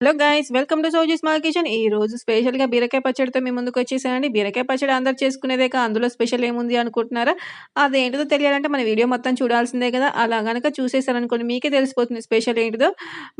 Hello guys welcome to సౌజీ మా kitchen ఈ రోజు స్పెషల్గా బీరకాయ పచ్చడితో మీ ముందుకు వచ్చేసానండి బీరకాయ పచ్చడి అందరు చేసుకునేదే చేసుకునేదేక అందులో స్పెషల్ ఏముంది అనుకుంటున్నారా? అదేంటిదో తెలియాలంటే మన వీడియో మొత్తం చూడాల్సిందే కదా. అలా కనుక చూసేసారనుకోండి మీకే తెలిసిపోతుంది స్పెషల్ ఏంటిదో.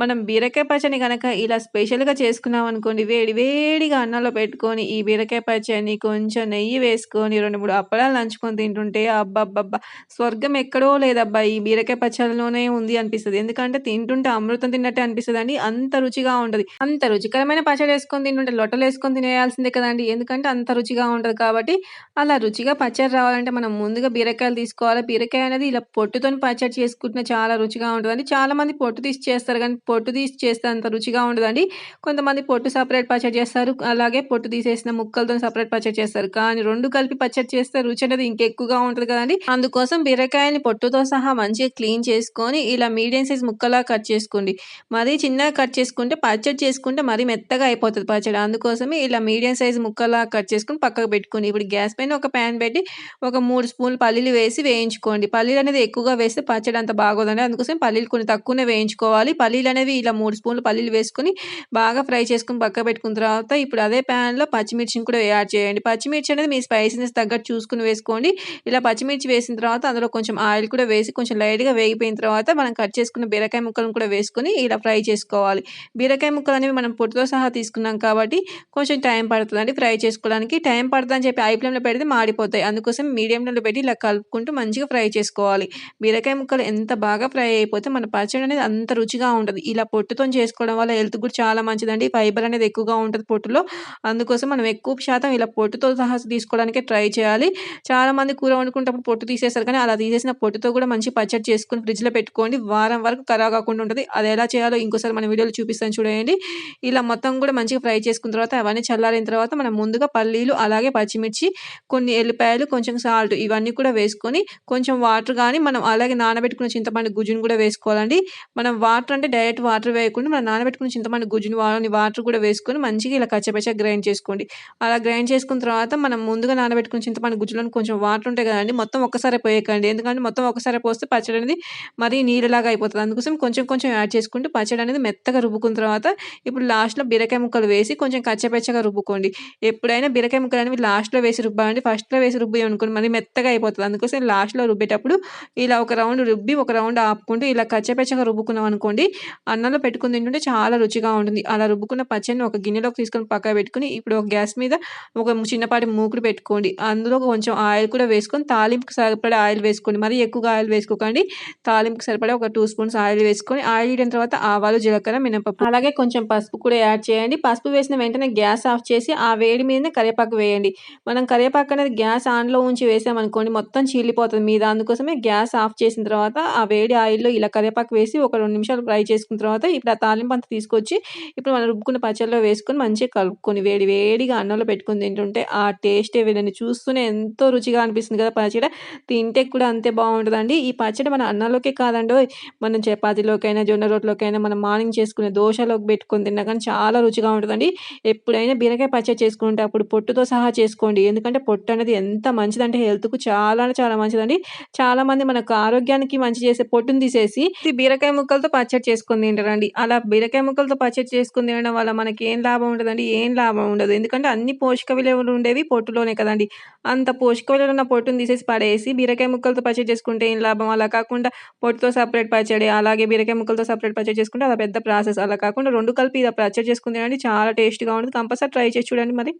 మనం బీరకాయ పచ్చడిని గనక ఇలా స్పెషల్గా చేసుకున్నాం అనుకోండి వేడి వేడిగా అన్నంలో పెట్టుకొని ఈ బీరకాయ పచ్చడిని కొంచెం నెయ్యి వేసుకొని రెండు మూడు అప్పడాలు నంచుకొని తింటుంటే అబ్బబ్బబ్బా స్వర్గం ఎక్కడో లేదబ్బా ఈ బీరకాయ పచ్చడిలోనే ఉంది అనిపిస్తుంది. ఎందుకంటే తింటుంటే అమృతం తిన్నట్టే అనిపిస్తుంది అండి అంత రుచిగా ఉంటది. అంత రుచికరమైన పచ్చడి వేసుకొని తింటుంటే లొట్టలు వేసుకొని తినేయాల్సిందే కదండి. ఎందుకంటే అంత రుచిగా ఉంటుంది కాబట్టి అలా రుచిగా పచ్చడి రావాలంటే మనం ముందుగా బీరకాయలు తీసుకోవాలి. బీరకాయ అనేది ఇలా పొట్టుతోని పచ్చడి చేసుకుంటే చాలా రుచిగా ఉంటుందండి. చాలా మంది పొట్టు తీసి చేస్తారు కానీ పొట్టు తీసి చేస్తే అంత రుచిగా ఉండదండి. కొంతమంది పొట్టు సపరేట్ పచ్చడి చేస్తారు. అలాగే పొట్టు తీసేసిన ముక్కలతో సపరేట్ పచ్చడి చేస్తారు. కానీ రెండు కలిపి పచ్చడి చేస్తే రుచి అనేది ఇంకెక్కువగా ఉంటుంది కదండి. అందుకోసం బీరకాయని పొట్టుతో సహా మంచిగా క్లీన్ చేసుకొని ఇలా మీడియం సైజ్ ముక్కలా కట్ చేసుకోండి. మరీ చిన్నగా కట్ చేసుకుంటే పచ్చడి చేసుకుంటే మరీ మెత్తగా అయిపోతుంది పచ్చడి అందుకోసమే ఇలా మీడియం సైజ్ ముక్కలా కట్ చేసుకొని పక్కకు పెట్టుకుని ఇప్పుడు గ్యాస్ పైన ఒక ప్యాన్ పెట్టి ఒక మూడు స్పూన్లు పల్లీలు వేసి వేయించుకోండి. పల్లీలు అనేది ఎక్కువగా వేస్తే పచ్చడి అంత బాగోదండి. అందుకోసం పల్లీలు కొన్ని తక్కువనే వేయించుకోవాలి. పల్లీలు అనేవి ఇలా మూడు స్పూన్లు పల్లీలు వేసుకొని బాగా ఫ్రై చేసుకుని పక్క పెట్టుకున్న తర్వాత ఇప్పుడు అదే ప్యాన్లో పచ్చిమిర్చిని కూడా యాడ్ చేయండి. పచ్చిమిర్చి అనేది మీ స్పైసీనెస్ తగ్గట్టు చూసుకుని వేసుకోండి. ఇలా పచ్చిమిర్చి వేసిన తర్వాత అందులో కొంచెం ఆయిల్ కూడా వేసి కొంచెం లైట్గా వేగిపోయిన తర్వాత మనం కట్ చేసుకున్న బీరకాయ ముక్కలను కూడా వేసుకొని ఇలా ఫ్రై చేసుకోవాలి. బీరకాయ ముక్కలు అనేవి మనం పొట్టుతో సహా తీసుకున్నాం కాబట్టి కొంచెం టైం పడుతుందండి ఫ్రై చేసుకోవడానికి. టైం పడుతుందని చెప్పి ఐ ఫ్లేమ్లో పెడితే మాడిపోతాయి. అందుకోసం మీడియం ఫ్లేమ్లో పెట్టి ఇలా కలుపుకుంటూ మంచిగా ఫ్రై చేసుకోవాలి. బీరకాయ ముక్కలు ఎంత బాగా ఫ్రై అయిపోతే మన పచ్చడి అనేది అంత రుచిగా ఉంటుంది. ఇలా పొట్టుతో చేసుకోవడం వల్ల హెల్త్ కూడా చాలా మంచిదండి. ఫైబర్ అనేది ఎక్కువగా ఉంటుంది పొట్టులో. అందుకోసం మనం ఎక్కువ శాతం ఇలా పొట్టుతో సహా తీసుకోవడానికి ట్రై చేయాలి. చాలా మంది కూర వండుకుంటప్పుడు పొట్టు తీసేస్తారు కానీ అలా తీసేసిన పొట్టుతో కూడా మంచి పచ్చడి చేసుకుని ఫ్రిడ్జ్లో పెట్టుకోండి. వారం వరకు ఖరాబ్ కాకుండా ఉంటుంది. అది ఎలా చేయాలో ఇంకోసారి మన వీడియోలో చూపిస్తాను చూడండి. ఇలా మొత్తం కూడా మంచిగా ఫ్రై చేసుకున్న తర్వాత అవన్నీ చల్లారిన తర్వాత మనం ముందుగా పల్లీలు అలాగే పచ్చిమిర్చి కొన్ని ఎల్లిపాయలు కొంచెం సాల్ట్ ఇవన్నీ కూడా వేసుకొని కొంచెం వాటర్ కానీ మనం అలాగే నానబెట్టుకున్న చింతపండు గుజ్జును కూడా వేసుకోవాలండి. మనం వాటర్ అంటే డైరెక్ట్ వాటర్ వేయకుండా మనం నానబెట్టుకున్న చింతపండు గుజ్జును వాడని వాటర్ కూడా వేసుకొని మంచిగా ఇలా కచ్చపచ్చ గ్రైండ్ చేసుకోండి. అలా గ్రైండ్ చేసుకున్న తర్వాత మనం ముందుగా నానబెట్టుకున్న చింతపండు గుజ్జులను కొంచెం వాటర్ ఉంటాయి కదండి మొత్తం ఒక్కసారి పోయకండి. ఎందుకంటే మొత్తం ఒకసారి పోస్తే పచ్చడి అనేది మరీ నీళ్ళలాగా అయిపోతుంది. అందుకోసం కొంచెం కొంచెం యాడ్ చేసుకుంటూ పచ్చడి అనేది మెత్తగా రుబ్బుకున్న తర్వాత ఇప్పుడు లాస్ట్‌లో బీరకాయ ముక్కలు వేసి కొంచెం కచ్చపచ్చగా రుబ్బుకోండి. ఎప్పుడైనా బీరకాయ ముక్కలు అనేవి లాస్ట్‌లో వేసి రుబ్బాలండి. ఫస్ట్‌లో వేసి రుబ్బామనుకోండి మళ్ళీ మెత్తగా అయిపోతుంది అందుకోసం లాస్ట్‌లో రుబ్బేటప్పుడు ఇలా ఒక రౌండ్ రుబ్బి, ఒక రౌండ్ ఆపుకుంటూ ఇలా కచ్చపచ్చగా రుబ్బుకున్నాం అనుకోండి, అన్నంలో పెట్టుకుని తింటుంటే చాలా రుచిగా ఉంటుంది. అలా రుబ్బుకున్న పచ్చడిని ఒక గిన్నెలోకి తీసుకొని పక్క పెట్టుకొని, ఇప్పుడు ఒక గ్యాస్ మీద ఒక చిన్నపాటి మూకుడు పెట్టుకోండి. అందులో కొంచెం ఆయిల్ కూడా వేసుకొని తాలింపుకి సరిపడే ఆయిల్ వేసుకోండి. మరి ఎక్కువగా ఆయిల్ వేసుకోకండి. తాలింపుకి సరిపడే ఒక టూ స్పూన్స్ ఆయిల్ వేసుకొని, ఆయిల్ వేయడం తర్వాత ఆవాలు, జీలకర్ర, మినపప్పు అలాగే కొంచెం పసుపు కూడా యాడ్ చేయండి. పసుపు వేసిన వెంటనే గ్యాస్ ఆఫ్ చేసి ఆ వేడి మీదనే కరివేపాకు వేయండి. మనం కరివేపాకు అనేది గ్యాస్ ఆన్లో ఉంచి వేసామనుకోండి మొత్తం చీలిపోతుంది. మీద అందుకోసమే గ్యాస్ ఆఫ్ చేసిన తర్వాత ఆ వేడి ఆయిల్లో ఇలా కరివేపాకు వేసి ఒక రెండు నిమిషాలు ఫ్రై చేసుకున్న తర్వాత ఇప్పుడు ఆ తాలింపు అంతా తీసుకొచ్చి ఇప్పుడు మనం రుబ్బుకున్న పచ్చళ్ళలో వేసుకొని మంచిగా కలుపుకొని వేడి వేడిగా అన్నంలో పెట్టుకొని తింటుంటే ఆ టేస్టే వీళ్ళని చూస్తూనే ఎంతో రుచిగా అనిపిస్తుంది కదా పచ్చడి. తింటే కూడా అంతే బాగుంటుందండి. ఈ పచ్చడి మన అన్నంలోకే కాదండి మనం చపాతీలోకైనా జొన్న రోట్లోకైనా మనం మార్నింగ్ చేసుకునే దోశలో దోశలోకి పెట్టుకొని తిన్నా కానీ చాలా రుచిగా ఉంటుందండి. ఎప్పుడైనా బీరకాయ పచ్చడి చేసుకుంటే అప్పుడు పొట్టుతో సహా చేసుకోండి. ఎందుకంటే పొట్టు అనేది ఎంత మంచిదంటే హెల్త్కు చాలా చాలా మంచిదండి. చాలామంది మనకు ఆరోగ్యానికి మంచి చేసే పొట్టును తీసేసి బీరకాయ ముక్కలతో పచ్చడి చేసుకొని తింటారండి. అలా బీరకాయ ముక్కలతో పచ్చడి చేసుకొని తినడం వల్ల మనకి ఏం లాభం ఉండదండి? ఏం లాభం ఉండదు. ఎందుకంటే అన్ని పోషక విలువలు ఉండేవి పొట్టులోనే కదండి. అంత పోషక విలువలు ఉన్న పొట్టును తీసేసి పడేసి బీరకాయ ముక్కలతో పచ్చడి చేసుకుంటే ఏం లాభం? అలా కాకుండా పొట్టుతో సపరేట్ పచ్చడి అలాగే బీరకాయ ముక్కలతో సపరేట్ పచ్చడి చేసుకుంటే అలా పెద్ద ప్రాసెస్. అలా కాకుండా రెండు కలిపి ఇలా పచ్చడి చేసుకుని తినండి చాలా టేస్ట్గా ఉంటుంది. కంపల్సరీ ట్రై చేసి చూడండి మరి.